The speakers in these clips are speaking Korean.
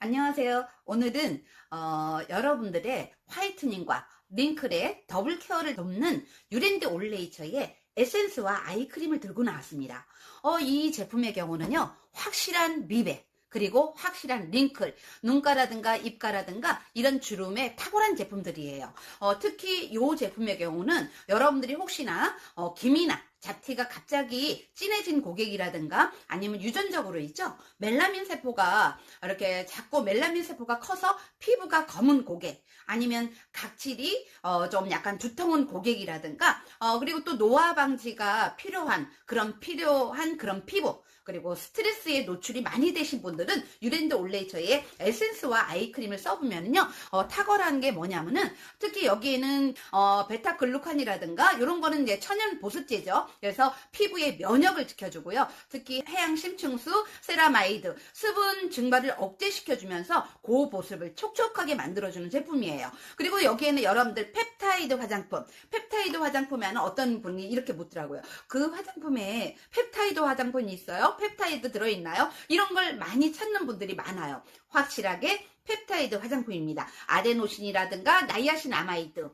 안녕하세요. 오늘은 어, 여러분들의 화이트닝과 링클의 더블 케어를 돕는 유랜드 올레이처의 에센스와 아이크림을 들고 나왔습니다. 어, 이 제품의 경우는요, 확실한 미백, 그리고 확실한 링클, 눈가라든가 입가라든가 이런 주름에 탁월한 제품들이에요. 어, 특히 이 제품의 경우는 여러분들이 혹시나 어, 기미나 자티가 갑자기 진해진 고객이라든가 아니면 유전적으로 있죠. 멜라민 세포가 이렇게 자꾸 멜라민 세포가 커서 피부가 검은 고객 아니면 각질이 어, 좀 약간 두터운 고객이라든가 어, 그리고 또 노화 방지가 필요한 그런 필요한 그런 피부 그리고 스트레스에 노출이 많이 되신 분들은 유랜드 올레이처의 에센스와 아이크림을 써보면요 어, 탁월한 게 뭐냐면은 특히 여기에는 어, 베타글루칸이라든가 이런 거는 이제 천연 보습제죠. 그래서 피부의 면역을 지켜주고요. 특히 해양 심층수, 세라마이드, 수분 증발을 억제시켜주면서 고보습을 촉촉하게 만들어주는 제품이에요. 그리고 여기에는 여러분들 펩타이드 화장품, 펩타이드 화장품에 하는 어떤 분이 이렇게 묻더라고요. 그 화장품에 펩타이드 화장품이 있어요? 펩타이드 들어있나요? 이런 걸 많이 찾는 분들이 많아요. 확실하게 펩타이드 화장품입니다. 아데노신이라든가 나이아신 아마이드.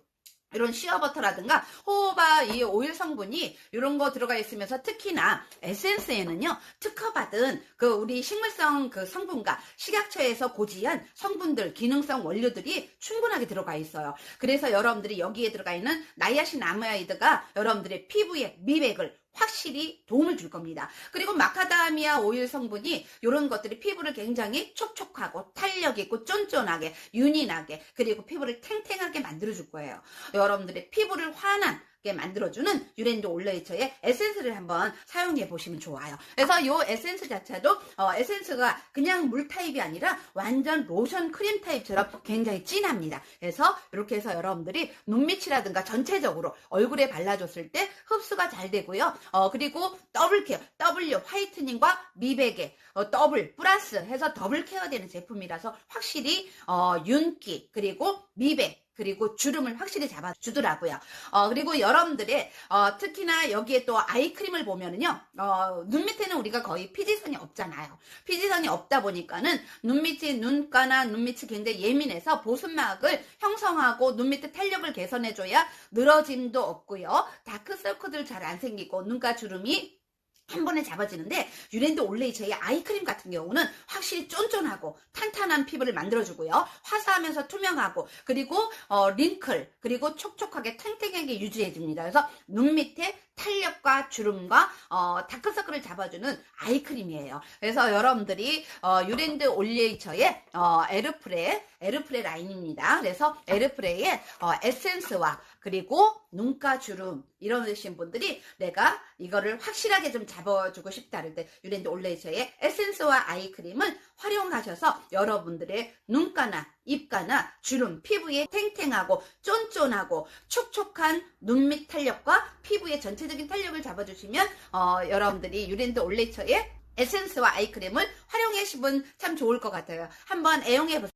이런 시어버터라든가 호호바 이 오일 성분이 이런 거 들어가 있으면서 특히나 에센스에는요 특허받은 그 우리 식물성 그 성분과 식약처에서 고지한 성분들 기능성 원료들이 충분하게 들어가 있어요. 그래서 여러분들이 여기에 들어가 있는 나이아신 아마이드가 여러분들의 피부의 미백을 확실히 도움을 줄 겁니다. 그리고 마카다미아 오일 성분이 이런 것들이 피부를 굉장히 촉촉하고 탄력 있고 쫀쫀하게 윤인하게 그리고 피부를 탱탱하게 만들어 줄 거예요. 여러분들의 피부를 환한 게 만들어주는 유랜드 올레이처의 에센스를 한번 사용해 보시면 좋아요. 그래서 이 에센스 자체도 어, 에센스가 그냥 물 타입이 아니라 완전 로션 크림 타입처럼 굉장히 진합니다. 그래서 이렇게 해서 여러분들이 눈밑이라든가 전체적으로 얼굴에 발라줬을 때 흡수가 잘 되고요. 어, 그리고 더블 케어, W 화이트닝과 미백에 어, 더블 플러스 해서 더블 케어되는 제품이라서 확실히 어, 윤기 그리고 미백 그리고 주름을 확실히 잡아주더라고요. 어, 그리고 여러분들의, 어, 특히나 여기에 또 아이크림을 보면은요, 어, 눈 밑에는 우리가 거의 피지선이 없잖아요. 피지선이 없다 보니까는 눈 밑이, 눈가나 눈 밑이 굉장히 예민해서 보습막을 형성하고 눈 밑에 탄력을 개선해줘야 늘어짐도 없고요. 다크서클들 잘 안 생기고 눈가 주름이 한 번에 잡아지는데 유랜드 올레이처의 아이크림 같은 경우는 확실히 쫀쫀하고 탄탄한 피부를 만들어주고요. 화사하면서 투명하고 그리고 어, 링클 그리고 촉촉하게 탱탱하게 유지해줍니다. 그래서 눈 밑에 탄력과 주름과 어, 다크서클을 잡아주는 아이크림이에요. 그래서 여러분들이 어, 유랜드 올레이처의 어, 에르프레 에르프레 라인입니다. 그래서 에르프레의 어, 에센스와 그리고 눈가 주름 이러신 분들이 내가 이거를 확실하게 좀 잡아주고 싶다 할때 유랜드 올레이처의 에센스와 아이크림을 활용하셔서 여러분들의 눈가나 입가나 주름 피부에 탱탱하고 쫀쫀하고 촉촉한 눈밑 탄력과 피부의 전체적인 탄력을 잡아주시면 어, 여러분들이 유랜드 올레이처의 에센스와 아이크림을 활용해 보시면 참 좋을 것 같아요. 한번 애용해 보세요.